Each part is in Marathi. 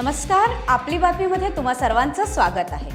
नमस्कार आपली बातमीमध्ये तुम्हा सर्वांचं स्वागत आहे.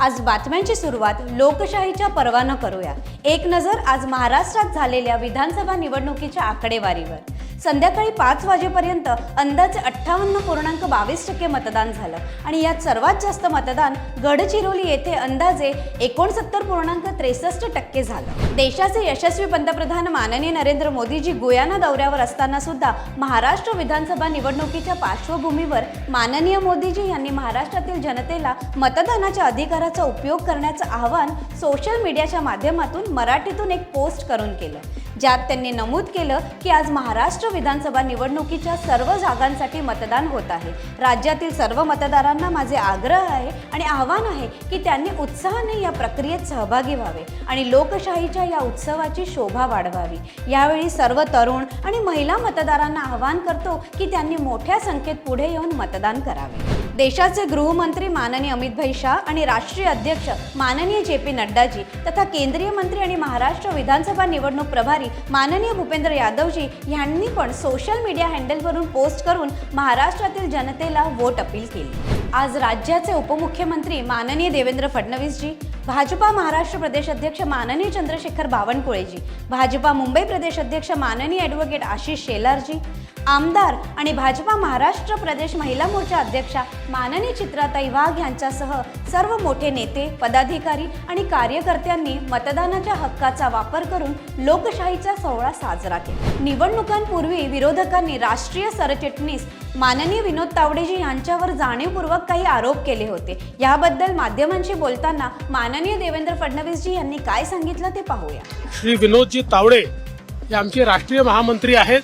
आज बातम्यांची सुरुवात लोकशाहीच्या पर्वानं करूया. एक नजर आज महाराष्ट्रात झालेल्या विधानसभा निवडणुकीच्या आकडेवारीवर. संध्याकाळी पाच वाजेपर्यंत अंदाजे अठ्ठावन्न पूर्णांक बावीस टक्के मतदान झालं. आणि यात सर्वात जास्त मतदान गडचिरोली येथे अंदाजे एकोणसत्तर पूर्णांक त्रेसष्ट टक्के झालं. देशाचे यशस्वी पंतप्रधान माननीय नरेंद्र मोदीजी गोयाना दौऱ्यावर असताना सुद्धा महाराष्ट्र विधानसभा निवडणुकीच्या पार्श्वभूमीवर माननीय मोदीजी यांनी महाराष्ट्रातील जनतेला मतदानाच्या अधिकाराचा उपयोग करण्याचं आवाहन सोशल मीडियाच्या माध्यमातून मराठीतून एक पोस्ट करून केलं. ज्यात त्यांनी नमूद केलं की आज महाराष्ट्र विधानसभा निवडणुकीच्या सर्व जागांसाठी मतदान होत आहे. राज्यातील सर्व मतदारांना माझे आग्रह आहे आणि आव्हान आहे की त्यांनी उत्साहाने या प्रक्रियेत सहभागी व्हावे आणि लोकशाहीच्या या उत्सवाची शोभा वाढवावी. यावेळी सर्व तरुण आणि महिला मतदारांना आवाहन करतो की त्यांनी मोठ्या संख्येत पुढे येऊन मतदान करावे. देशाचे गृहमंत्री माननीय अमित भाई शाह आणि राष्ट्रीय अध्यक्ष माननीय जे पी नड्डाजी तथा केंद्रीय मंत्री आणि महाराष्ट्र विधानसभा निवडणूक प्रभारी माननीय भूपेंद्र यादवजी यांनी पण सोशल मीडिया हँडलवरून पोस्ट करून महाराष्ट्रातील जनतेला वोट अपील केली. आज राज्याचे उपमुख्यमंत्री माननीय देवेंद्र फडणवीसजी भाजपा महाराष्ट्र प्रदेश अध्यक्ष माननीय चंद्रशेखर बावनकुळेजी भाजपा मुंबई प्रदेश अध्यक्ष माननीय ॲडव्होकेट आशिष शेलारजी आमदार आणि भाजपा महाराष्ट्र प्रदेश महिला मोर्चा अध्यक्षा माननीय चित्राताई वाघ यांच्यासह सर्व मोठे नेते पदाधिकारी आणि कार्यकर्त्यांनी मतदानाच्या हक्काचा वापर करून लोकशाहीचा सोहळा साजरा केला. निवडणुकांपूर्वी विरोधकांनी राष्ट्रीय सरचिटणीस माननीय विनोद तावडेजी यांच्यावर जाणीवपूर्वक काही आरोप केले होते. याबद्दल माध्यमांशी बोलताना माननीय देवेंद्र फडणवीसजी यांनी काय सांगितलं ते पाहूया. श्री विनोदजी तावडे हे आमचे राष्ट्रीय महामंत्री आहेत.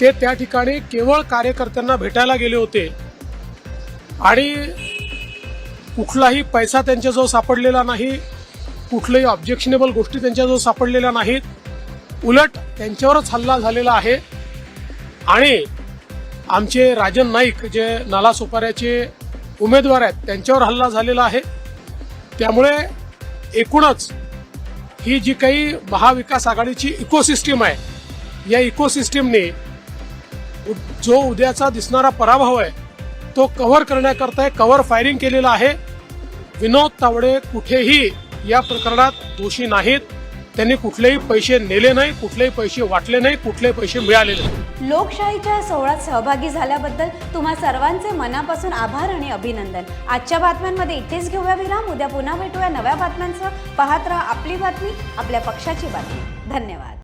ते त्या ठिकाणी केवळ कार्यकर्त्यांना भेटायला गेले होते. आणि कुठलाही पैसा त्यांच्याजवळ सापडलेला नाही. कुठल्याही ऑब्जेक्शनेबल गोष्टी त्यांच्याजवळ सापडलेल्या नाहीत. उलट त्यांच्यावरच हल्ला झालेला आहे. आणि आमचे राजन नाईक जे नालासोपाऱ्याचे उमेदवार आहेत त्यांच्यावर हल्ला झालेला आहे. त्यामुळे एकूणच ही जी काही महाविकास आघाडीची इकोसिस्टीम आहे या इकोसिस्टीमने उ- जो उद्याचा दिसणारा पराभव आहे तो कव्हर करण्याकरता कव्हर फायरिंग केलेलं आहे. विनोद तावडे कुठेही या प्रकरणात दोषी नाहीत. त्यांनी कुठलेही पैसे नेले नाही कुठलेही पैसे वाटले नाही कुठलेही पैसे मिळाले नाही. लोकशाहीच्या सोहळ्यात सहभागी झाल्याबद्दल तुम्हा सर्वांचे मनापासून आभार आणि अभिनंदन. आजच्या बातम्यांमध्ये इथेच घेऊया विराम. उद्या पुन्हा भेटूया नव्या बातम्यांसह. पाहत राहा आपली बातमी आपल्या पक्षाची बातमी. धन्यवाद.